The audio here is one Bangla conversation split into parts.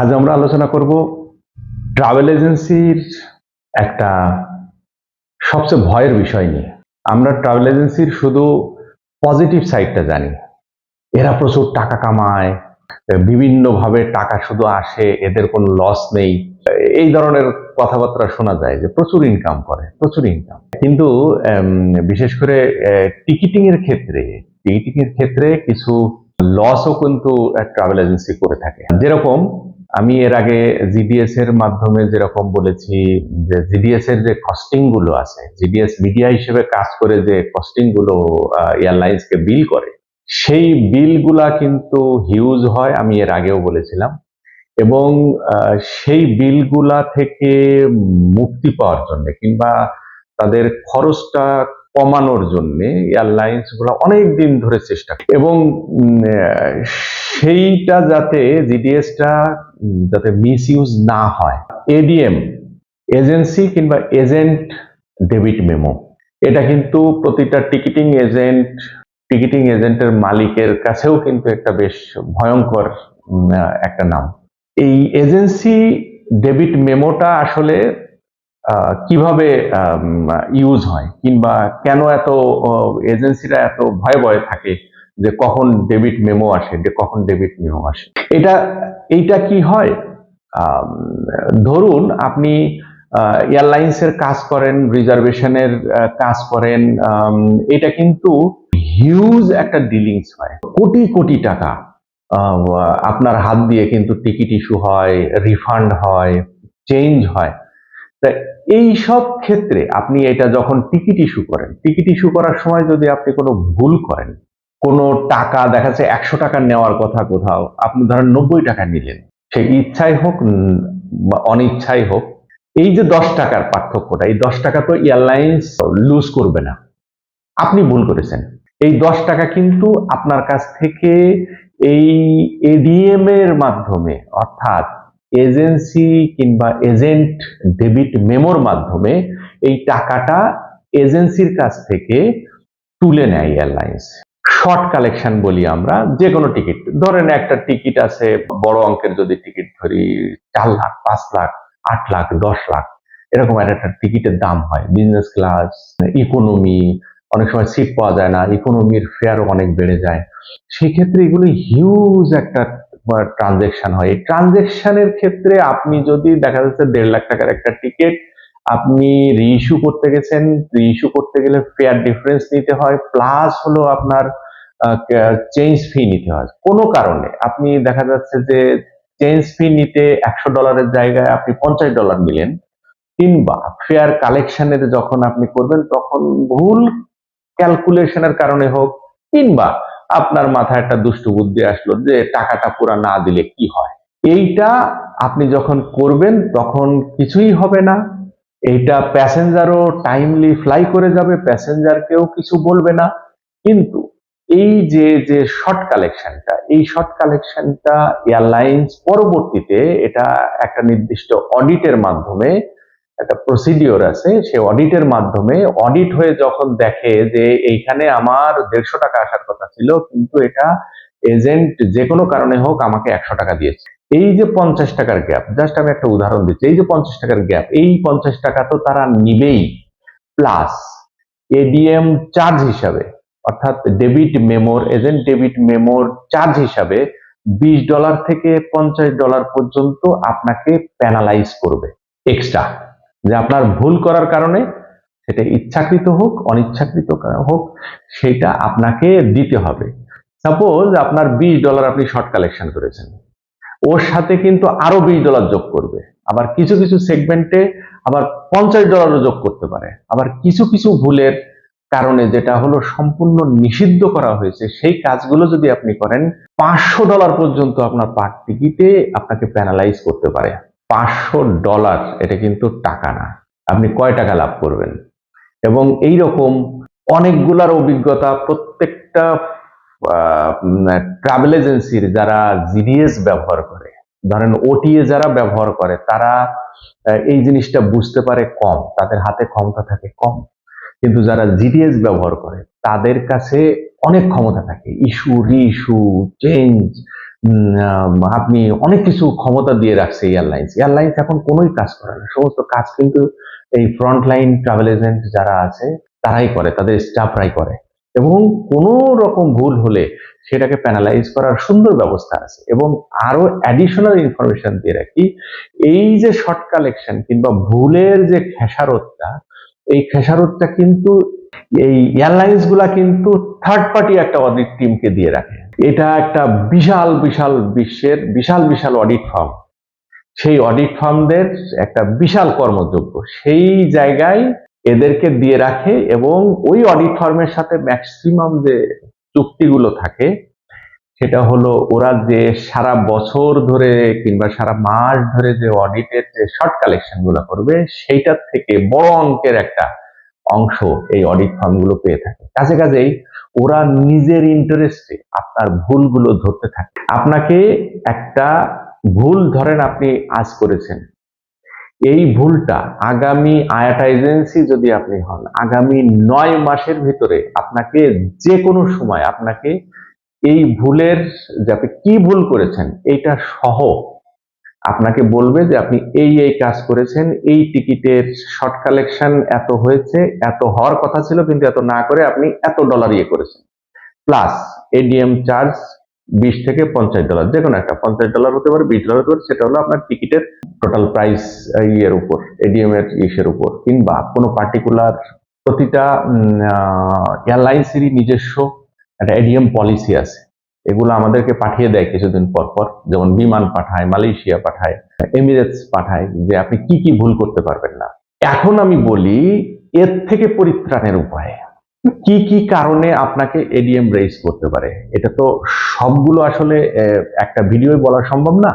আজ আমরা আলোচনা করব ট্রাভেল এজেন্সির একটা সবচেয়ে ভয়ের বিষয় নিয়ে। আমরা ট্রাভেল এজেন্সির শুধু পজিটিভ সাইডটা জানি। এরা প্রচুর টাকা কামায়, বিভিন্নভাবে টাকা শুধু আসে, এদের কোনো লস নেই। এই ধরনের কথাবার্তা শোনা যায় যে প্রচুর ইনকাম করে, প্রচুর ইনকাম কিন্তু বিশেষ করে টিকিটিং এর ক্ষেত্রে টিকিটিং এর ক্ষেত্রে কিছু লসও কিন্তু ট্রাভেল এজেন্সি করে থাকে। যেরকম আমি এর আগে জিডিএস এর মাধ্যমে যেরকম বলেছি যে জিডিএস এর যে কস্টিংগুলো আছে জিডিএস মিডিয়া হিসেবে কাজ করে যে কস্টিংগুলো এয়ারলাইন্স কে বিল করে, সেই বিলগুলা কিন্তু হিউজ হয়, আমি এর আগেও বলেছিলাম। এবং সেই বিলগুলা থেকে মুক্তি পাওয়ার জন্য কিংবা তাদের খরচটা কমানোর জন্য এয়ারলাইন্সগুলো অনেক দিন ধরে চেষ্টা। এবং সেইটা যাতে জিডিএসটা যাতে মিস ইউজ না হয় এডিএম এজেন্সি কিংবা এজেন্ট ডেবিট মেমো এটা কিন্তু প্রতিটা টিকিটিং এজেন্ট টিকিটিং এজেন্টের মালিকের কাছেও কিন্তু একটা বেশ ভয়ঙ্কর একটা নাম এই এজেন্সি ডেবিট মেমোটা আসলে কীভাবে ইউজ হয়? কিংবা কেন এত এজেন্সিরা এত ভয়ে ভয়ে থাকে যে কখন ডেবিট মেমো আসে, যে কখন ডেবিট মেমো আসে? এটা, এইটা কি হয়? ধরুন আপনি এয়ারলাইন্সের কাজ করেন রিজার্ভেশনের কাজ করেন এটা কিন্তু হিউজ একটা ডিলিংস হয়। কোটি কোটি টাকা আপনার হাত দিয়ে কিন্তু টিকিট ইস্যু হয় রিফান্ড হয় চেঞ্জ হয়। তা এই সব ক্ষেত্রে আপনি এটা যখন টিকিট ইস্যু করেন টিকিট ইস্যু করার সময় যদি আপনি কোনো ভুল করেন, কোনো টাকা দেখা যাচ্ছে একশো টাকা নেওয়ার কথা কোথাও, আপনি ধরেন নব্বই টাকা নিলেন, সে ইচ্ছাই হোক অনিচ্ছাই হোক, এই যে দশ টাকার পার্থক্যটা, এই দশ টাকা তো এয়ারলাইন্স লুজ করবে না। আপনি ভুল করেছেন। এই দশ টাকা কিন্তু আপনার কাছ থেকে এই এডিএম এর মাধ্যমে, অর্থাৎ এজেন্সি কিংবা এজেন্ট ডেবিট মেমোর মাধ্যমে এই টাকাটা এজেন্সির কাছ থেকে তুলে নেয় এয়ারলাইন্স। শর্ট কালেকশন বলি আমরা যে কোনো টিকিট। ধরেন একটা টিকিট আছে, বড় অঙ্কের যদি টিকিট ধরি, চার লাখ, পাঁচ লাখ, আট লাখ, দশ লাখ, এরকম একটা টিকিটের দাম হয়। বিজনেস ক্লাস, ইকোনমি, অনেক সময় সিট পাওয়া যায় না, ইকোনমির ফেয়ারও অনেক বেড়ে যায়। সেক্ষেত্রে এগুলো হিউজ একটা ট্রানজেকশন হয়। এই ট্রানজেকশনের ক্ষেত্রে আপনি যদি দেখা যাচ্ছে দেড় লাখ টাকার একটা টিকিট আপনি রিইস্যু করতে গেছেন রিইস্যু করতে গেলে ফেয়ার ডিফারেন্স নিতে হয় প্লাস হলো আপনার চেঞ্জ ফি নিতে হয়। কোনো কারণে আপনি দেখা যাচ্ছে যে চেঞ্জ ফি নিতে একশো ডলারের জায়গায় আপনি পঞ্চাশ ডলার নিলেন, কিংবা ফেয়ার কালেকশনের যখন আপনি করবেন, তখন ভুল ক্যালকুলেশনের কারণে হোক, কিংবা আপনার মাথায় একটা দুষ্টু বুদ্ধি আসলো যে টাকাটা পুরা না দিলে কি হয়? এইটা আপনি যখন করবেন তখন কিছুই হবে না। এইটা প্যাসেঞ্জারও টাইমলি ফ্লাই করে যাবে, প্যাসেঞ্জারকেও কিছু বলবে না। কিন্তু এই যে যে শর্ট কালেকশনটা, এই শর্ট কালেকশনটা এয়ারলাইন্স পরবর্তীতে এটা একটা নির্দিষ্ট অডিটের মাধ্যমে একটা প্রসিডিওর আছে, সে অডিটের মাধ্যমে অডিট হয়ে যখন দেখে যে এইখানে আমার দেড়শো টাকা আসার কথা ছিল, কিন্তু এটা এজেন্ট যে কোনো কারণে হোক আমাকে একশো টাকা দিয়েছে। এই যে পঞ্চাশ টাকার গ্যাপ জাস্ট আমি একটা উদাহরণ দিচ্ছি, এই যে পঞ্চাশ টাকার গ্যাপ এই পঞ্চাশ টাকা তো তারা নিবেই। প্লাস এডিএম চার্জ হিসাবে, অর্থাৎ ডেবিট মেমোর এজেন্ট ডেবিট মেমোর চার্জ হিসাবে বিশ ডলার থেকে পঞ্চাশ ডলার পর্যন্ত আপনাকে প্যানালাইজ করবে এক্সট্রা যে আপনার ভুল করার কারণে সেটা ইচ্ছাকৃত হোক, অনিচ্ছাকৃত হোক, সেটা আপনাকে দিতে হবে। সাপোজ আপনার বিশ ডলার আপনি শর্ট কালেকশন করেছেন। ওর সাথে কিন্তু আরও বিশ ডলার যোগ করবে। আবার কিছু কিছু সেগমেন্টে আবার পঞ্চাশ ডলারও যোগ করতে পারে। আবার কিছু কিছু ভুলের কারণে যেটা হলো সম্পূর্ণ নিষিদ্ধ করা হয়েছে, সেই কাজগুলো যদি আপনি করেন, পাঁচশো ডলার পর্যন্ত আপনার পার টিকিটে আপনাকে প্যানালাইজ করতে পারে। পাঁচশো ডলার, এটা কিন্তু টাকা না। আপনি কয় টাকা লাভ করবেন? এবং এই রকম অনেকগুলার অভিজ্ঞতা, প্রত্যেকটা ট্রাভেল এজেন্সির যারা জিডিএস ব্যবহার করে, ধরেন ওটিএ যারা ব্যবহার করে, তারা এই জিনিসটা বুঝতে পারে কম, তাদের হাতে ক্ষমতা থাকে কম। কিন্তু যারা জিডিএস ব্যবহার করে, তাদের কাছে অনেক ক্ষমতা থাকে। ইস্যু রি ইস্যু চেঞ্জ আপনি অনেক কিছু ক্ষমতা দিয়ে রাখছে এয়ারলাইন্স। এয়ারলাইন্স এখন কোনোই কাজ করে না। সমস্ত কাজ কিন্তু এই ফ্রন্ট লাইন ট্রাভেল এজেন্ট যারা আছে, তারাই করে, তাদের স্টাফরাই করে। এবং কোনো রকম ভুল হলে সেটাকে প্যানালাইজ করার সুন্দর ব্যবস্থা আছে। এবং আরও অ্যাডিশনাল ইনফরমেশন দিয়ে রাখি, এই যে শর্ট কালেকশন কিংবা ভুলের যে খেসারতটা, এই খেসারতটা কিন্তু এই এয়ারলাইন্সগুলা কিন্তু থার্ড পার্টি একটা অডিট টিমকে দিয়ে রাখে। এটা একটা বিশাল বিশাল বিশ্বের, বিশাল বিশাল অডিট ফার্ম সেই অডিট ফার্মদের একটা বিশাল কর্মযোগ্য। সেই জায়গায় এদেরকে দিয়ে রাখে এবং ওই অডিট ফার্মের সাথে ম্যাক্সিমাম যে চুক্তিগুলো থাকে, সেটা হলো ওরা যে সারা বছর ধরে কিংবা সারা মাস ধরে যে অডিটের যে শর্ট কালেকশনগুলো করবে, সেইটার থেকে বড় অঙ্কের একটা অংশ এই অডিট ফার্মগুলো পেয়ে থাকে। কাজে কাজেই ওরা নিজের ইন্টারেস্টে আপনার ভুলগুলো ধরতে থাকে। আপনাকে একটা ভুল ধরেন আপনি আজ করেছেন। এই ভুলটা আগামী আয়াটা এজেন্সি যদি আপনি হন, আগামী নয় মাসের ভিতরে আপনাকে যে কোনো সময় আপনাকে এই ভুলের যে আপনি কি ভুল করেছেন, এইটা সহ আপনাকে বলবে যে আপনি এই এই কাজ করেছেন, এই টিকিটের শর্ট কালেকশন এত হয়েছে, এত হওয়ার কথা ছিল, কিন্তু এত না করে আপনি এত ডলার ইয়ে করেছেন। প্লাস এডিএম চার্জ বিশ থেকে পঞ্চাশ ডলার যে কোনো একটা, পঞ্চাশ ডলার হতে পারে, বিশ ডলার হতে পারে, সেটা হলো আপনার টিকিটের টোটাল প্রাইস ইয়ের উপর এডিএম এর ইসের উপর, কিংবা কোনো পার্টিকুলার প্রতিটা এয়ারলাইন্সেরই নিজস্ব একটা এডিএম পলিসি আছে। এগুলো আমাদেরকে পাঠিয়ে দেয় কিছুদিন পর পর। যেমন বিমান পাঠায়, মালয়েশিয়া পাঠায়, এমিরেটস পাঠায় যে আপনি কি কি ভুল করতে পারবেন না। এখন আমি বলি, এর থেকে পরিত্রাণের উপায়। কি কি কারণে আপনাকে এডিএম রেজ করতে পারে? এটা তো সবগুলো আসলে একটা ভিডিওয় বলা সম্ভব না।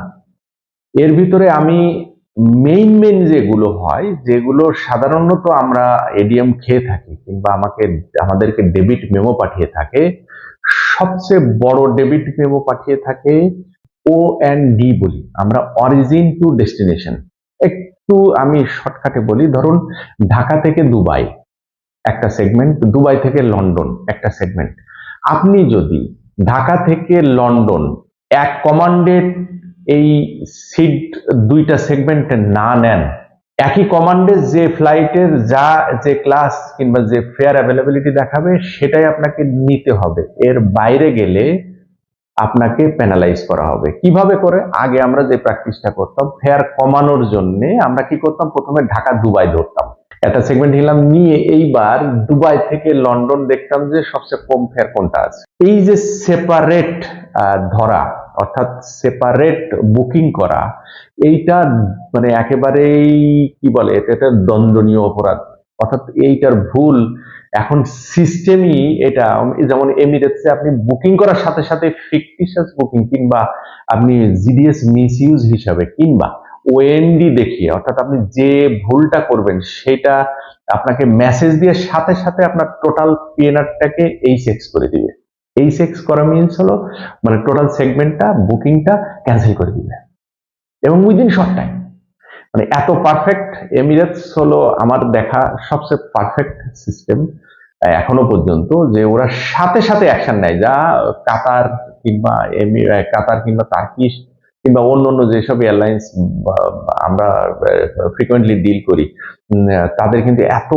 এর ভিতরে আমি মেইন মেইন যেগুলো হয়, যেগুলো সাধারণত আমরা এডিএম খেয়ে থাকি কিংবা আমাকে, আমাদেরকে ডেবিট মেমো পাঠিয়ে থাকে সবচেয়ে বড় ডেবিট মেমো পাঠিয়ে থাকে ও এন্ড ডি বলি। আমরা অরিজিন টু ডেস্টিনেশন একটু আমি শর্টকাটে বলি, ধরুন ঢাকা থেকে দুবাই, একটা সেগমেন্ট দুবাই থেকে লন্ডন, একটা সেগমেন্ট আপনি যদি ঢাকা থেকে লন্ডন এক কমান্ডে এই সিট দুইটা সেগমেন্টে না নেন একই কমান্ডে যে ফ্লাইটের যা, যে ক্লাস কিংবা যে ফেয়ার অ্যাভেলেবিলিটি দেখাবে, সেটাই আপনাকে নিতে হবে। এর বাইরে গেলে আপনাকে প্যানালাইজ করা হবে। কীভাবে করে? আগে আমরা যে প্র্যাকটিসটা করতাম ফেয়ার কমানোর জন্য আমরা কি করতাম? প্রথমে ঢাকা দুবাই ধরতাম। একটা সেগমেন্ট নিলাম, নিয়ে এইবার দুবাই থেকে লন্ডন দেখতাম যে সবচেয়ে কম ফেয়ার কোনটা আছে। এই যে সেপারেট ধরা অর্থাৎ সেপারেট বুকিং করা, এইটা মানে একেবারেই কি বলে, এটা দণ্ডনীয় অপরাধ। অর্থাৎ এইটার ভুল এখন সিস্টেমই এটা, যেমন এমিরেটসে আপনি বুকিং করার সাথে সাথে ফিকটিশাস বুকিং কিংবা আপনি জিডিএস মিসইউজ হিসাবে কিংবা ওএনডি দেখিয়ে, অর্থাৎ আপনি যে ভুলটা করবেন সেটা আপনাকে মেসেজ দিয়ে সাথে সাথে আপনার টোটাল পিএনআরটাকে এই সেক্স করে দিবে। এই সেক্স করা মিনস হলো মানে টোটাল সেগমেন্টটা বুকিংটা ক্যান্সেল করে দিবে। এবং উইদিন শর্ট টাইম মানে এত পারফেক্ট এমিরেটস হলো আমার দেখা সবচেয়ে পারফেক্ট সিস্টেম এখনও পর্যন্ত, যে ওরা সাথে সাথে অ্যাকশন নেয়। যা কাতার কিংবা এমি কাতার কিংবা তার্কিশ কিংবা অন্য অন্য যেসব এয়ারলাইন্স আমরা ফ্রিকোয়েন্টলি ডিল করি তাদের কিন্তু এত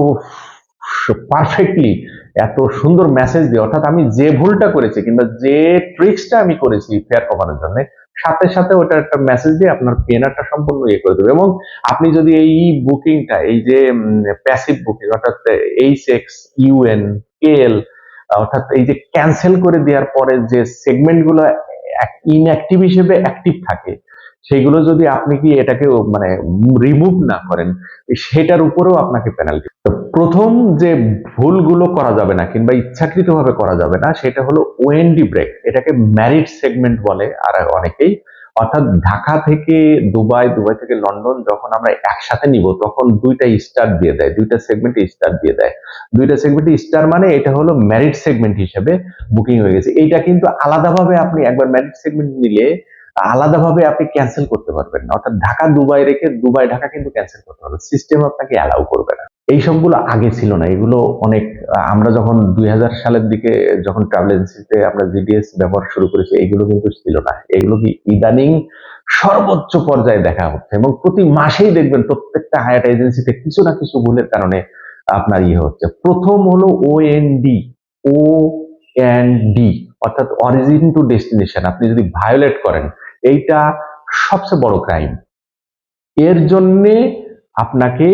পারফেক্টলি এত সুন্দর মেসেজ দিয়ে, অর্থাৎ আমি যে ভুলটা করেছি কিংবা যে ট্রিক্সটা আমি করেছি ফেয়ার কমানোর জন্য, সাথে সাথে ওটা একটা মেসেজ দিয়ে আপনার পেনারটা সম্পূর্ণ ইয়ে করে দেবে। এবং আপনি যদি এই বুকিংটা এই যে প্যাসিভ বুকিং অর্থাৎ এইচ এক্স ইউএন কেএল অর্থাৎ এই যে ক্যান্সেল করে দেওয়ার পরে যে সেগমেন্টগুলো ইনঅ্যাক্টিভ হিসেবে অ্যাক্টিভ থাকে সেইগুলো যদি আপনি কি এটাকে মানে রিমুভ না করেন, সেটার উপরেও আপনাকে পেনাল্টি প্রথম যে ভুলগুলো করা যাবে না কিংবা ইচ্ছাকৃতভাবে করা যাবে না, সেটা হলো ওএনডি ব্রেক এটাকে ম্যারিট সেগমেন্ট বলে আর অনেকেই। অর্থাৎ ঢাকা থেকে দুবাই দুবাই থেকে লন্ডন যখন আমরা একসাথে নিব, তখন দুইটা স্টার দিয়ে দেয়, দুইটা সেগমেন্টে স্টার দিয়ে দেয়। দুইটা সেগমেন্টে স্টার মানে এটা হলো ম্যারিড সেগমেন্ট হিসেবে বুকিং হয়ে গেছে। এইটা কিন্তু আলাদাভাবে আপনি একবার ম্যারিট সেগমেন্ট নিলে আলাদাভাবে আপনি ক্যান্সেল করতে পারবেন না। অর্থাৎ ঢাকা, দুবাই রেখে দুবাই, ঢাকা কিন্তু ক্যান্সেল করতে পারবেন সিস্টেম আপনাকে অ্যালাউ করবে না। এই সবগুলো আগে ছিল না। এগুলো অনেক, আমরা যখন দুই হাজার সালের দিকে যখন ট্রাভেল এজেন্সিতে আমরা জিডিএস ব্যবহার শুরু করেছি এগুলো কিন্তু ছিল না। এগুলো কি ইদানিং সর্বোচ্চ পর্যায়ে দেখা হচ্ছে এবং প্রতি মাসেই দেখবেন প্রত্যেকটা হায়ার এজেন্সিতে কিছু না কিছু ভুলের কারণে আপনার ইয়ে হচ্ছে। প্রথম হলো O N D O N D অর্থাৎ অরিজিন টু ডেস্টিনেশন আপনি যদি ভায়োলেট করেন, এইটা সবচেয়ে বড় ক্রাইম এর জন্যে আপনাকে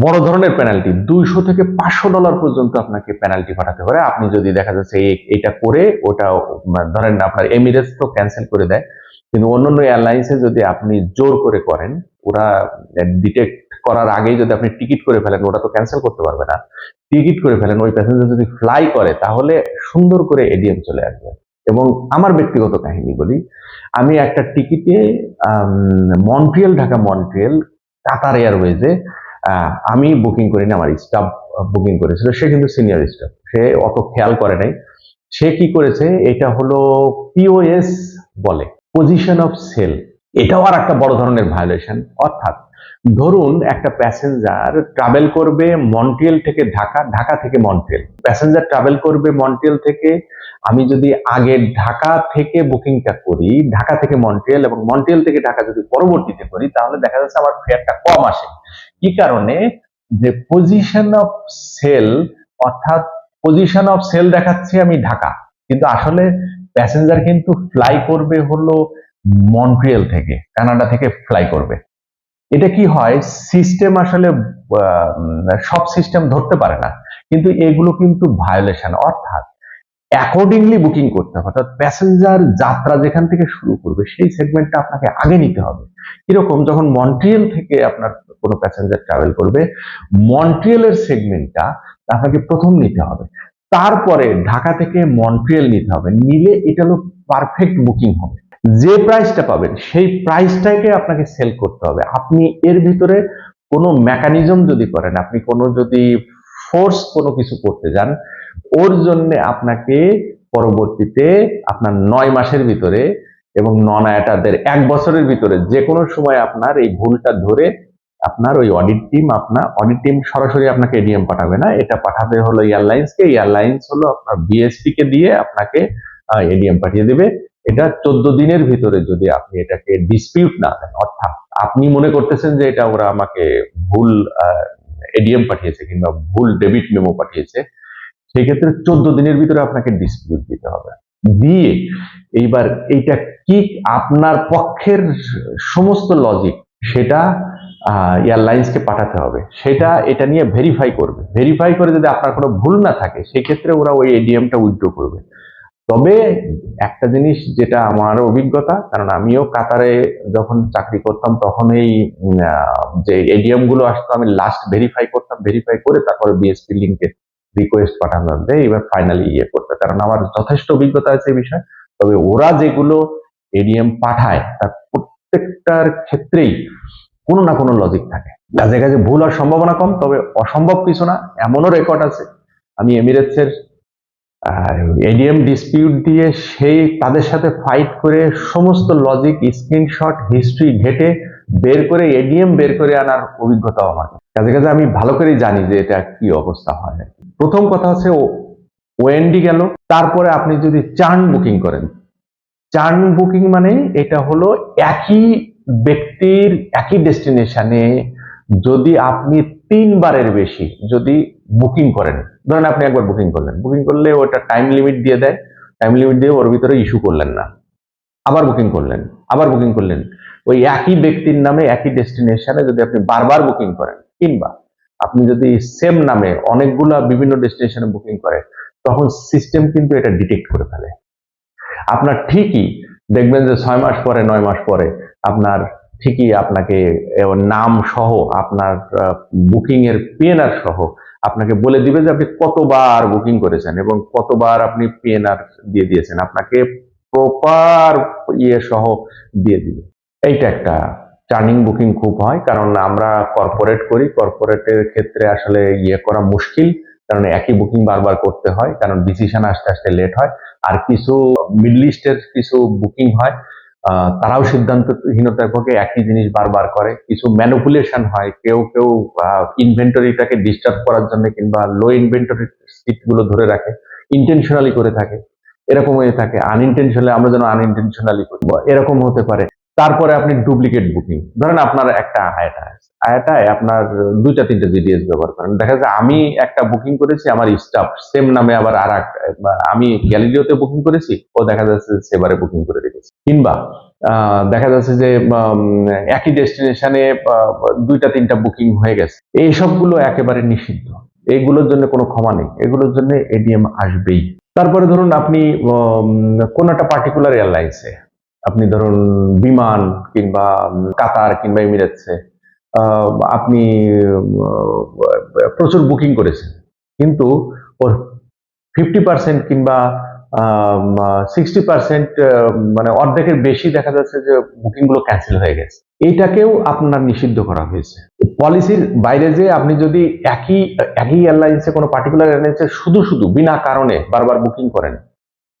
বড় ধরনের পেনাল্টি দুইশো থেকে পাঁচশো ডলার পর্যন্ত আপনাকে পেনাল্টি পাঠাতে পারে। আপনি যদি দেখা যাচ্ছে এটা করে ওটা উম, ধরেন আপনার এমিরেটস তো ক্যান্সেল করে দেয় কিন্তু অন্যান্য এয়ারলাইন্সে যদি আপনি জোর করে করেন ওরা ডিটেক্ট করার আগেই যদি আপনি টিকিট করে ফেলেন ওরা তো ক্যান্সেল করতে পারবে না। টিকিট করে ফেলেন ওই প্যাসেঞ্জার যদি ফ্লাই করে তাহলে সুন্দর করে এডিএম চলে আসবে। এবং আমার ব্যক্তিগত কাহিনী বলি আমি একটা টিকিটে মন্ট্রিয়াল ঢাকা মন্ট্রিয়াল কাতার এয়ারওয়েজে আমি বুকিং করিনি, আমার স্টাফ বুকিং করেছিল, সে কিন্তু সিনিয়র স্টাফ সে অত খেয়াল করে নাই। সে কি করেছে, এটা হলো পিওএস বলে পজিশন অফ সেল এটাও আর একটা বড় ধরনের ভায়োলেশন অর্থাৎ, ধরুন একটা প্যাসেঞ্জার ট্রাভেল করবে মন্ট্রিয়াল থেকে ঢাকা ঢাকা থেকে মন্ট্রিয়াল প্যাসেঞ্জার ট্রাভেল করবে মন্ট্রিয়াল থেকে, আমি যদি আগে ঢাকা থেকে বুকিংটা করি, ঢাকা থেকে মন্ট্রিয়াল এবং মন্ট্রিয়াল থেকে ঢাকা যদি পরবর্তীতে করি, তাহলে দেখা যাচ্ছে আমার ফেয়ারটা কম আসে। কি কারণে? যে পজিশন অফ সেল অর্থাৎ পজিশন অফ সেল দেখাচ্ছি আমি ঢাকা। কিন্তু আসলে প্যাসেঞ্জার কিন্তু ফ্লাই করবে হলো মন্ট্রিয়াল থেকে কানাডা থেকে ফ্লাই করবে। এটা কি হয়? সিস্টেম আসলে সব সিস্টেম ধরতে পারে না। কিন্তু এগুলো কিন্তু ভায়োলেশন অর্থাৎ অ্যাকর্ডিংলি বুকিং করতে হবে। অর্থাৎ প্যাসেঞ্জার যাত্রা যেখান থেকে শুরু করবে, সেই সেগমেন্টটা আপনাকে আগে নিতে হবে। কীরকম যখন মন্ট্রিয়াল থেকে আপনার কোনো প্যাসেঞ্জার ট্রাভেল করবে। মন্ট্রিয়ালের সেগমেন্টটা আপনাকে প্রথম নিতে হবে। তারপরে ঢাকা থেকে মন্ট্রিয়াল নিতে হবে। নিলে এটা হলো পারফেক্ট বুকিং হবে। যে প্রাইসটা পাবেন, সেই প্রাইসটাকে আপনাকে সেল করতে হবে। আপনি এর ভিতরে কোনো মেকানিজম যদি করেন, আপনি কোনো যদি ফোর্স কোনো কিছু করতে যান, ওর জন্য আপনাকে পরবর্তীতে আপনার নয় মাসের ভিতরে এবং নন আয়াটাদের এক বছরের ভিতরে যে কোনো সময় আপনার এই ভুলটা ধরে আপনার ওই অডিট টিম আপনার অডিট টিম সরাসরি আপনাকে এডিএম পাঠাবে না, এটা পাঠাবে হলো এয়ারলাইন্সকে এয়ারলাইন্স হলো আপনার বিএসপি কে দিয়ে আপনাকে এডিএম পাঠিয়ে দেবে। এটা চোদ্দ দিনের ভিতরে যদি আপনি এটাকে ডিসপিউট না দেন, অর্থাৎ আপনি মনে করতেছেন যে এটা ওরা আমাকে ভুল এডিএম পাঠিয়েছে কিংবা ভুল ডেবিট মেমো পাঠিয়েছে সেই ক্ষেত্রে চোদ্দ দিনের ভিতরে আপনাকে ডিসপিউট দিতে হবে। দিয়ে এইবার এইটা কি আপনার পক্ষের সমস্ত লজিক সেটা এয়ারলাইন্সকে পাঠাতে হবে। সেটা, এটা নিয়ে ভেরিফাই করবে। ভেরিফাই করে যদি আপনার কোনো ভুল না থাকে সেই ক্ষেত্রে ওরা ওই এডিএমটা উইথড্র করবে। তবে একটা জিনিস যেটা আমার অভিজ্ঞতা, কারণ আমিও কাতারে যখন চাকরি করতাম, তখন এই যে এডিএমগুলো আসতো, আমি লাস্ট ভেরিফাই করতাম ভেরিফাই করে তারপরে বিএসপি লিঙ্কে রিকোয়েস্ট পাঠানো দেয় এবার ফাইনালি ইয়ে করতে। কারণ আমার যথেষ্ট অভিজ্ঞতা আছে এই বিষয়ে। তবে ওরা যেগুলো এডিএম পাঠায়, তার প্রত্যেকটার ক্ষেত্রেই কোনো না কোনো লজিক থাকে। কাজে কাজে ভুল হওয়ার সম্ভাবনা কম, তবে অসম্ভব কিছু না, এমনও রেকর্ড আছে। আমি এমিরেটসের এডিএম ডিসপিউট দিয়ে সেই তাদের সাথে ফাইট করে সমস্ত লজিক স্ক্রিনশট হিস্ট্রি ঘেটে বের করে এডিএম বের করে আনার অভিজ্ঞতাও আমার। কাজে কাজে আমি ভালো করেই জানি যে এটা কি অবস্থা হয়। প্রথম কথা হচ্ছে ওএনডি গেল। তারপরে আপনি যদি চার্ন বুকিং করেন। চার্ন বুকিং মানে এটা হলো একই ব্যক্তির একই ডেস্টিনেশনে যদি আপনি তিনবারের বেশি যদি বুকিং করেন, ধরেন আপনি একবার বুকিং করলেন বুকিং করলে ওটা টাইম লিমিট দিয়ে দেয় টাইম লিমিট দিয়ে ওর ভিতরে ইস্যু করলেন না। আবার বুকিং করলেন, আবার বুকিং করলেন। ওই একই ব্যক্তির নামে, একই ডেস্টিনেশনে যদি আপনি বারবার বুকিং করেন, কিংবা আপনি যদি সেম নামে অনেকগুলা বিভিন্ন ডেস্টিনেশনে বুকিং করেন, তখন সিস্টেম কিন্তু এটা ডিটেক্ট করে ফেলে। আপনার ঠিকই দেখবেন যে ছয় মাস পরে, নয় মাস পরে আপনার ঠিকই আপনাকে নাম সহ আপনার বুকিং এর পিএনআর সহ আপনাকে বলে দিবে যে আপনি কতবার বুকিং করেছেন এবং কতবার আপনি পিএনআর দিয়ে দিয়েছেন। আপনাকে প্রপার ইয়ে সহ দিয়ে দিবে। এইটা একটা টার্নিং বুকিং খুব হয়, কারণ আমরা কর্পোরেট করি। কর্পোরেটের ক্ষেত্রে আসলে ইয়ে করা মুশকিল, কারণ একই বুকিং বারবার করতে হয়, কারণ ডিসিশন আসতে আসতে লেট হয়। আর কিছু মিডল ইস্টের কিছু বুকিং হয় তারাও সিদ্ধান্তহীনতার পক্ষে একই জিনিস বারবার করে। কিছু ম্যানুপুলেশন হয়, কেউ কেউ ইনভেন্টরিটাকে ডিস্টার্ব করার জন্য কিংবা লো ইনভেন্টরি গুলো ধরে রাখে ইন্টেনশনালি করে থাকে। এরকম হয়ে থাকে। আনইনটেনশনালি আমরা যেন আনইনটেনশনালি করি। বা এরকম হতে পারে। তারপরে আপনি ডুপ্লিকেট বুকিং ধরেন আপনার একটা আয়াটা আয়াটায় আপনার দুইটা, তিনটা জিডিএস ব্যবহার করেন। দেখা যায় আমি একটা বুকিং করেছি, আমার স্টাফ সেম নামে আবার আর আমি গ্যালিলিওতে বুকিং করেছি, ও দেখা যাচ্ছে সেবারে বুকিং করে রেখেছি। কিংবা দেখা যাচ্ছে যে একই ডেস্টিনেশনে দুইটা, তিনটা বুকিং হয়ে গেছে। এই সবগুলো একেবারে নিষিদ্ধ। এইগুলোর জন্য কোনো ক্ষমা নেই। এগুলোর জন্য এডিএম আসবেই। তারপরে ধরুন আপনি কোন একটা পার্টিকুলার এয়ারলাইন্সে আপনি ধরুন বিমান কিংবা কাতার কিংবা এমিরেটসে আহ, আপনি প্রচুর বুকিং করেছেন। কিন্তু ওর ফিফটি পার্সেন্ট কিংবা সিক্সটি পার্সেন্ট মানে অর্ধেকের বেশি দেখা যাচ্ছে যে বুকিংগুলো ক্যান্সেল হয়ে গেছে। এইটাকেও আপনার নিষিদ্ধ করা হয়েছে। পলিসির বাইরে যে আপনি যদি একই একই এয়ারলাইন্সে কোনো পার্টিকুলার এয়ারলাইন্সে শুধু শুধু বিনা কারণে বারবার বুকিং করেন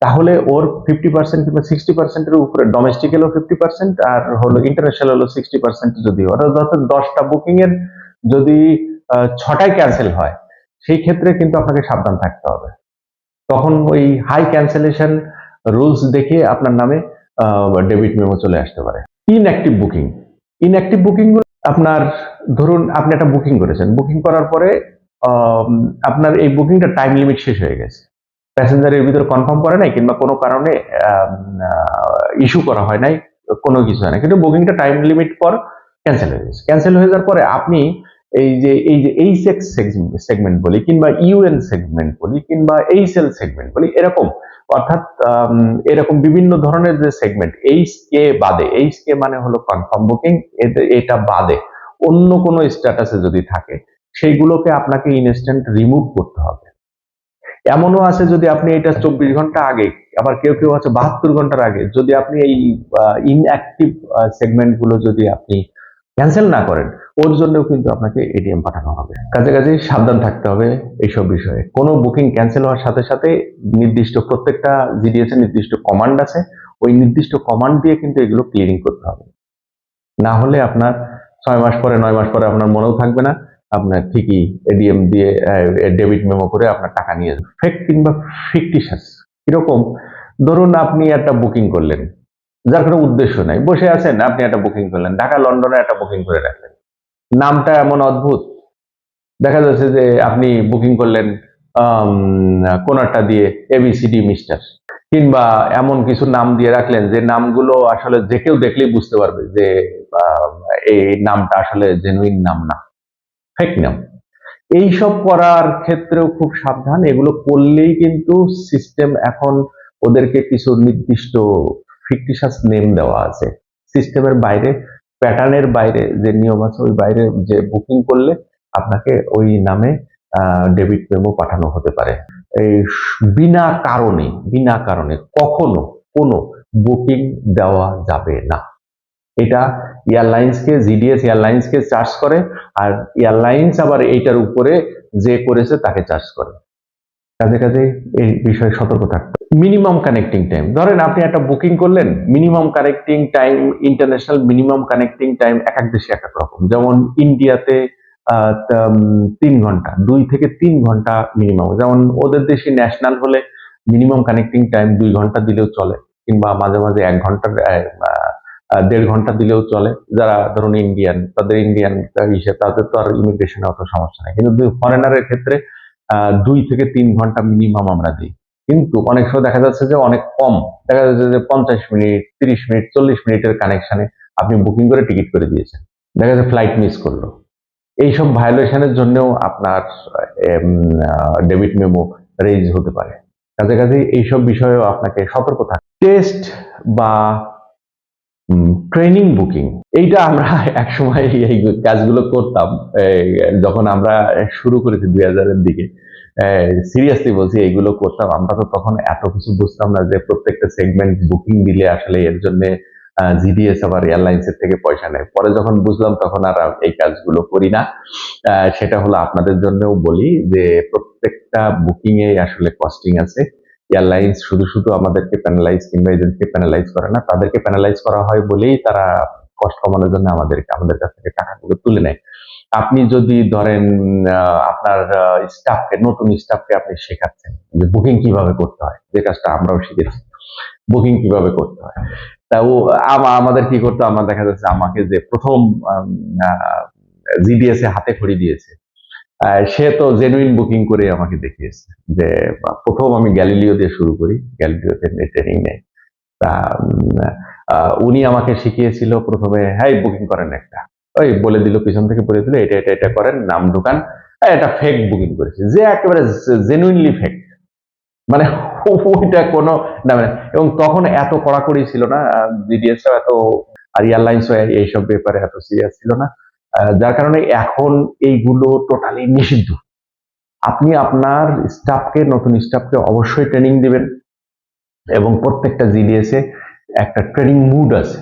তাহলে ওর ফিফটি পার্সেন্ট কিংবা সিক্সটি পার্সেন্টের উপরে ডোমেস্টিক হলো ফিফটি পার্সেন্ট আর হলো ইন্টারন্যাশনাল হলো সিক্সটি পার্সেন্ট যদি, অর্থাৎ দশটা বুকিং এর যদি ছটায় ক্যান্সেল হয়, সেই ক্ষেত্রে কিন্তু আপনাকে সাবধান থাকতে হবে। তখন ওই হাই ক্যান্সেলেশন রুলস দেখে আপনার নামে ডেবিট মেমো চলে আসতে পারে। ইনঅ্যাক্টিভ বুকিং ইনঅ্যাক্টিভ বুকিং আপনার, ধরুন আপনি একটা বুকিং করেছেন। বুকিং করার পরে আপনার এই বুকিংটা টাইম লিমিট শেষ হয়ে গেছে। প্যাসেঞ্জারের ভিতরে কনফার্ম করে নাই কিংবা কোনো কারণে ইস্যু করা হয় নাই, কোনো কিছু হয় না কিন্তু বুকিংটা টাইম লিমিট পর ক্যান্সেল হয়ে গেছে। ক্যান্সেল হয়ে যাওয়ার পরে আপনি এই যে এই যে এই সেক্স সেগমেন্ট বলি, কিংবা ইউএন সেগমেন্ট বলি, কিংবা এই সেল সেগমেন্ট বলি, এরকম, অর্থাৎ এরকম বিভিন্ন ধরনের যে সেগমেন্ট এইচ কে বাদে এইচ কে মানে হলো কনফার্ম বুকিং এটা বাদে, অন্য কোনো স্ট্যাটাসে যদি থাকে, সেইগুলোকে আপনাকে ইনস্ট্যান্ট রিমুভ করতে হবে। এমনও আছে যদি আপনি এটা চব্বিশ ঘণ্টা আগে, আবার কেউ কেউ আছে বাহাত্তর ঘণ্টার আগে, যদি আপনি এই ইনঅ্যাক্টিভ সেগমেন্টগুলো যদি আপনি ক্যান্সেল না করেন, ওর জন্যও কিন্তু আপনাকে এটিএম পাঠানো হবে। কাজে কাজে সাবধান থাকতে হবে এইসব বিষয়ে। কোনো বুকিং ক্যান্সেল হওয়ার সাথে সাথে নির্দিষ্ট প্রত্যেকটা জিডিএস এর নির্দিষ্ট কমান্ড আছে, ওই নির্দিষ্ট কমান্ড দিয়ে কিন্তু এগুলো ক্লিয়ারিং করতে হবে। না হলে আপনার ছয় মাস পরে, নয় মাস পরে আপনার মনেও থাকবে না। আপনার ঠিকই এডিএম দিয়ে ডেবিট মেমো করে আপনার টাকা নিয়ে যাবে। ফেক কিংবা ফিকটিশাস কীরকম? ধরুন আপনি একটা বুকিং করলেন যার কোনো উদ্দেশ্য নাই বসে আছেন আপনি একটা বুকিং করলেন ঢাকা লন্ডনে একটা বুকিং করে রাখলেন। নামটা এমন অদ্ভুত। দেখা যাচ্ছে যে আপনি বুকিং করলেন আম, কোন একটা দিয়ে এবিসিডি মিস্টার কিংবা এমন কিছু নাম দিয়ে রাখলেন যে নামগুলো আসলে যে কেউ দেখলেই বুঝতে পারবে যে এই নামটা আসলে জেনুইন নাম না। ফেক নাম। এইসব করার ক্ষেত্রেও খুব সাবধান। এগুলো করলেই কিন্তু সিস্টেম এখন ওদেরকে কিছু নির্দিষ্ট ফিকটিশাস নেম দেওয়া আছে। সিস্টেমের বাইরে প্যাটার্নের বাইরে যে নিয়ম আছে, ওই বাইরে যে বুকিং করলে আপনাকে ওই নামে ডেবিট মেমো পাঠানো হতে পারে। এই বিনা কারণে বিনা কারণে কখনো কোনো বুকিং দেওয়া যাবে না। এটা এয়ারলাইন্সকে, জিডিএস এয়ারলাইন্সকে চার্জ করে, আর এয়ারলাইন্স আবার এইটার উপরে যে করেছে তাকে চার্জ করে। কাজে কাজে এই বিষয়ে সতর্ক থাকতে মিনিমাম কানেক্টিং টাইম। ধরেন আপনি একটা বুকিং করলেন, minimum connecting time, international minimum connecting time এক এক দেশে এক এক রকম। যেমন ইন্ডিয়াতে তিন ঘণ্টা, দুই থেকে তিন ঘণ্টা মিনিমাম। যেমন ওদের দেশে ন্যাশনাল হলে মিনিমাম কানেক্টিং টাইম দুই ঘণ্টা দিলেও চলে, কিংবা মাঝে মাঝে এক ঘণ্টার দেড় ঘণ্টা দিলেও চলে। যারা ধরুন ইন্ডিয়ান তাদের ইন্ডিয়ান হিসেবে তাদের তো আর ইমিগ্রেশনে অত সমস্যা নেই। কিন্তু ফরেনারের ক্ষেত্রে দুই থেকে তিন ঘণ্টা মিনিমাম আমরা দিই। কিন্তু অনেক সময় দেখা যাচ্ছে যে অনেক কম। দেখা যাচ্ছে যে পঞ্চাশ মিনিট, তিরিশ মিনিট, চল্লিশ মিনিটের কানেকশনে আপনি বুকিং করে টিকিট করে দিয়েছেন। দেখা যাচ্ছে ফ্লাইট মিস করল। এইসব ভায়োলেশনের জন্যও আপনার ডেবিট মেমো রেজ হতে পারে। কাজে এইসব বিষয়েও আপনাকে সতর্ক থাকতে টেস্ট বা ট্রেনিং বুকিং এইটা আমরা একসময় এই কাজগুলো করতাম। যখন আমরা শুরু করেছি দুই হাজারের দিকে। সিরিয়াসলি বলছি, এইগুলো করতাম। আমরা তো তখন এত কিছু বুঝতাম না যে প্রত্যেকটা সেগমেন্ট বুকিং দিলে আসলে এর জন্য জিডিএস আবার এয়ারলাইন্সের থেকে পয়সা নেয়। পরে যখন বুঝলাম, তখন আর এই কাজগুলো করি না। সেটা হলো আপনাদের জন্যও বলি যে প্রত্যেকটা বুকিং এ আসলে কস্টিং আছে। এয়ারলাইন্স শুধু শুধু আমাদেরকে প্যানালাইজ কিংবা এজেন্টকে প্যানালাইজ করে না, তাদেরকে প্যানালাইজ করা হয় বলেই তারা কষ্ট কমানোর জন্য আমাদের আমাদের কাছ থেকে টাকাগুলো তুলে নেয়। আপনি যদি ধরেন আপনার স্টাফকে নতুন স্টাফকে আপনি শেখাচ্ছেন যে বুকিং কীভাবে করতে হয়, যে কাজটা আমরাও শিখেছি বুকিং কীভাবে করতে হয়, তা ও আমাদের কি করতো? আমার দেখা যাচ্ছে আমাকে যে প্রথম জিডিএস এ হাতে খড়ি দিয়েছে সে তো জেনুইন বুকিং করে আমাকে দেখিয়েছে যে প্রথম আমি গ্যালিলিও দিয়ে শুরু করি। গ্যালিলিওতে ট্রেনিং নেই। তা উনি আমাকে শিখিয়েছিল প্রথমে হ্যাঁ বুকিং করেন একটা। ওই বলে দিল পিছন থেকে বলে দিল এটা এটা এটা করেন নাম ঢোকান। আহ, এটা ফেক বুকিং করেছে। যে একেবারে জেনুইনলি ফেক মানে ওইটা কোনো না মানে এবং তখন এত কড়াকড়ি ছিল না জিডিএস এত আর এয়ারলাইন্স এইসব ব্যাপারে এত সিরিয়াস ছিল না। যার কারণে এখন এইগুলো টোটালি নিষিদ্ধ। আপনি আপনার স্টাফকে নতুন স্টাফকে অবশ্যই ট্রেনিং দেবেন এবং প্রত্যেকটা জিডিএস একটা ট্রেনিং মুড আছে।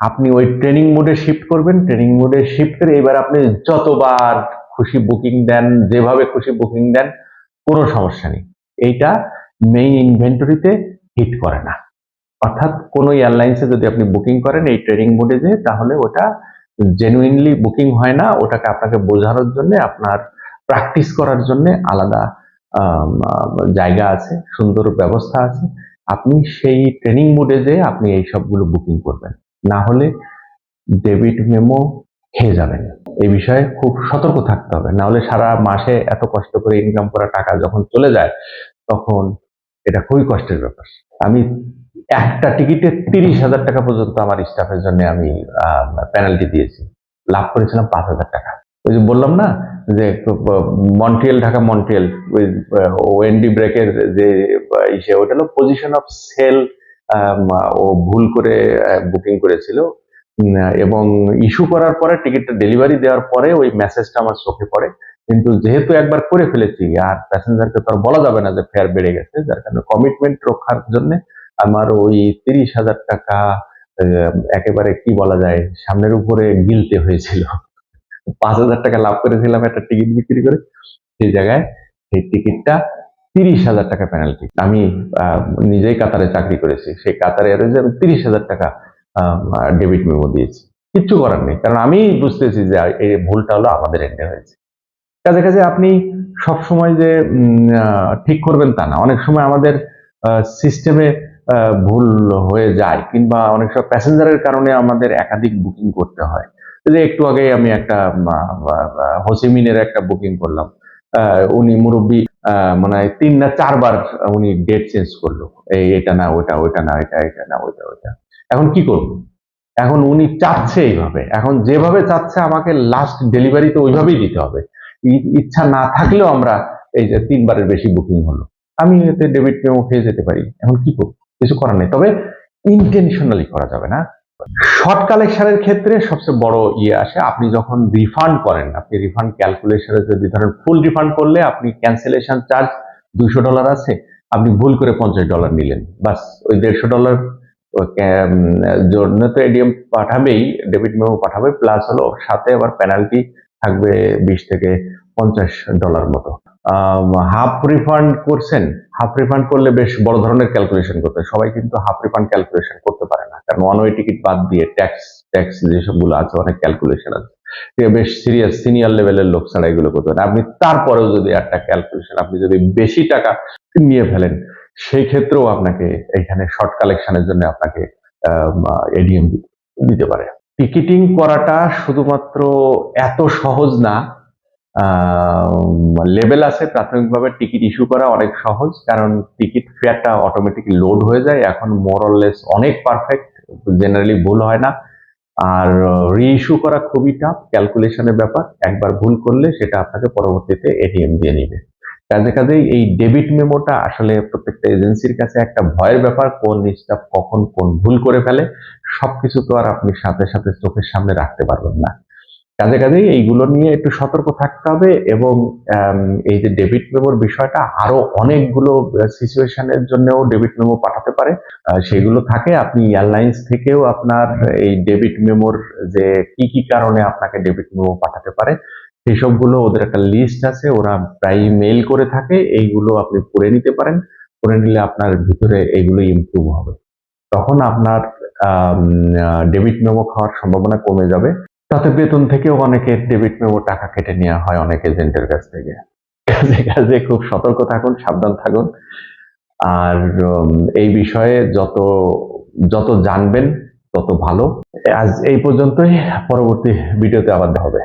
আপনি ওই ট্রেনিং মোডে শিফট করবেন ট্রেনিং মোডে শিফট করে এবার আপনি যতবার খুশি বুকিং দেন, যেভাবে খুশি বুকিং দেন, কোনো সমস্যা নেই। এইটা মেইন ইনভেন্টরিতে হিট করে না। অর্থাৎ কোনো এয়ারলাইন্সে যদি আপনি বুকিং করেন এই ট্রেনিং মোডে যে তাহলে ওটা জেনুইনলি বুকিং হয় না, ওটাকে আপনাকে বোঝানোর জন্য, আপনার প্র্যাকটিস করার জন্য আলাদা জায়গা আছে, সুন্দর ব্যবস্থা আছে। আপনি সেই ট্রেনিং মোডে যে আপনি এই সবগুলো বুকিং করবেন। না হলে ডেবিট মেমো খেয়ে যাবেন। এই বিষয়ে খুব সতর্ক থাকতে হবে। না হলে সারা মাসে এত কষ্ট করে ইনকাম করা টাকা যখন চলে যায়, তখন এটা খুবই কষ্টের ব্যাপার। আমি একটা টিকিটে তিরিশ হাজার টাকা পর্যন্ত আমার স্টাফের জন্য আমি পেনাল্টি দিয়েছি। লাভ করেছিলাম পাঁচ হাজার টাকা। ওই যে বললাম না যে, মন্ট্রিয়াল, ঢাকা মন্ট্রিয়াল, ওই ওএনডি ব্রেকের যে ইসে, ওটা হলো পজিশন অফ সেল ও ভুল করে বুকিং করেছিল। এবং ইস্যু করার পরে টিকিটটা ডেলিভারি দেওয়ার পরে ওই মেসেজটা আমার চোখে পড়ে। কিন্তু যেহেতু একবার করে ফেলেছি, আর প্যাসেঞ্জারকে তো বলা যাবে না যে ফেয়ার বেড়ে গেছে, যার কারণে কমিটমেন্ট রক্ষার জন্য আমার ওই তিরিশ হাজার টাকা একেবারে কি বলা যায়, সামনের উপরে গিলতে হয়েছিল। পাঁচ হাজার টাকা লাভ করেছিলাম একটা টিকিট বিক্রি করে, সেই জায়গায় সেই টিকিটটা তিরিশ হাজার টাকা পেনাল্টি আমি নিজেই কাতারে চাকরি করেছি, সেই কাতারে আমি তিরিশ হাজার টাকা ডেবিট মেমো দিয়েছি। কিচ্ছু করার নেই, কারণ আমি বুঝতেছি যে এই ভুলটা হলো আমাদের এন্ডে হয়েছে। কাজে কাজে আপনি সব সময় যে ঠিক করবেন তা না। অনেক সময় আমাদের সিস্টেমে ভুল হয়ে যায় কিংবা অনেক সময় প্যাসেঞ্জারের কারণে আমাদের একাধিক বুকিং করতে হয়। যে একটু আগে আমি একটা হোসিমিনের একটা বুকিং করলাম। উনি মুরব্বী মনে তিন না চারবার উনি ডেট চেঞ্জ করল। এই এটা না ওটা ওটা না, এটা এটা না, ওইটা ওইটা। এখন কি করব? এখন উনি চাচ্ছে এইভাবে। এখন যেভাবে চাচ্ছে আমাকে লাস্ট ডেলিভারি তো ওইভাবেই দিতে হবে। ইচ্ছা না থাকলেও আমরা এই যে তিনবারের বেশি বুকিং হলো। আমি এতে ডেবিট মেমো খেয়ে যেতে পারি। এখন কি করব? কিছু করার নেই। তবে ইন্টেনশনালি করা যাবে না। শর্ট কালেকশনের ক্ষেত্রে সবচেয়ে বড় ইয়ে আসে, আপনি যখন রিফান্ড করেন, আপনি রিফান্ড ক্যালকুলেশনে যদি ধরেন ফুল রিফান্ড করলে আপনি ক্যান্সেলেশন চার্জ দুইশো ডলার আছে, আপনি ভুল করে পঞ্চাশ ডলার নিলেন। বাস ওই দেড়শো ডলার জন্য তো এডিএম পাঠাবেই ডেবিট মেমো পাঠাবে প্লাস হলো সাথে আবার পেনাল্টি থাকবে বিশ থেকে পঞ্চাশ ডলার মতো। হাফ রিফান্ড করছেন? হাফ রিফান্ড করলে বেশ বড় ধরনের ক্যালকুলেশন করতে সবাই কিন্তু হাফ রিফান্ড ক্যালকুলেশন করতে পারে না। কারণ ওয়ান ওয়ে টিকিট বাদ দিয়ে ট্যাক্স ট্যাক্স যেসবগুলো আছে, অনেক ক্যালকুলেশন আছে। বেশ সিরিয়াস সিনিয়র লেভেলের লোক ছাড়া এগুলো করতে পারে আপনি তারপরেও যদি একটা ক্যালকুলেশন আপনি যদি বেশি টাকা নিয়ে ফেলেন সেই ক্ষেত্রেও আপনাকে এখানে শর্ট কালেকশনের জন্য আপনাকে এডিএম দিতে পারে। টিকিটিং করাটা শুধুমাত্র এত সহজ না লেভেল আছে, প্রাথমিকভাবে টিকিট ইস্যু করা অনেক সহজ, কারণ টিকিট ফেয়ারটা অটোমেটিক লোড হয়ে যায়, এখন মোরলেস অনেক পারফেক্ট জেনারেলি ভুল হয় না। আর রিইস্যু করা খুবই টাফ ক্যালকুলেশনের ব্যাপার, একবার ভুল করলে সেটা আপনাকে পরবর্তীতে এটিএম দিয়ে নিবে। কাজে কাজেই এই ডেবিট মেমোটা আসলে প্রত্যেকটা এজেন্সির কাছে একটা ভয়ের ব্যাপার, কোন স্টাফ কখন কোন ভুল করে ফেলে, সবকিছু তো আর আপনি সাথে সাথে চোখের সামনে রাখতে পারবেন না। কাজে কাজেই এইগুলো নিয়ে একটু সতর্ক থাকতে হবে এবং এই যে ডেবিট মেমোর বিষয়টা আরও অনেকগুলো সিচুয়েশনের জন্যও ডেবিট মেমো পাঠাতে পারে। সেগুলো থাকে। আপনি এয়ারলাইন্স থেকেও আপনার এই ডেবিট মেমোর যে কি কি কারণে আপনাকে ডেবিট মেমো পাঠাতে পারে সেই সবগুলো ওদের একটা লিস্ট আছে, ওরা প্রায় মেইল করে থাকে, এইগুলো আপনি পড়ে নিতে পারেন। করে নিলে আপনার ভিতরে এগুলো ইমপ্রুভ হবে। তখন আপনার ডেবিট মেমো খাওয়ার সম্ভাবনা কমে যাবে। তাতে বেতন থেকেও অনেকে ডেবিট মেমো টাকা কেটে নেওয়া হয় অনেক এজেন্টের কাছ থেকে। কাজে কাজে খুব সতর্ক থাকুন, সাবধান থাকুন। আর এই বিষয়ে যত যত জানবেন, তত ভালো। আজ এই পর্যন্তই। পরবর্তী ভিডিওতে আবার হবে।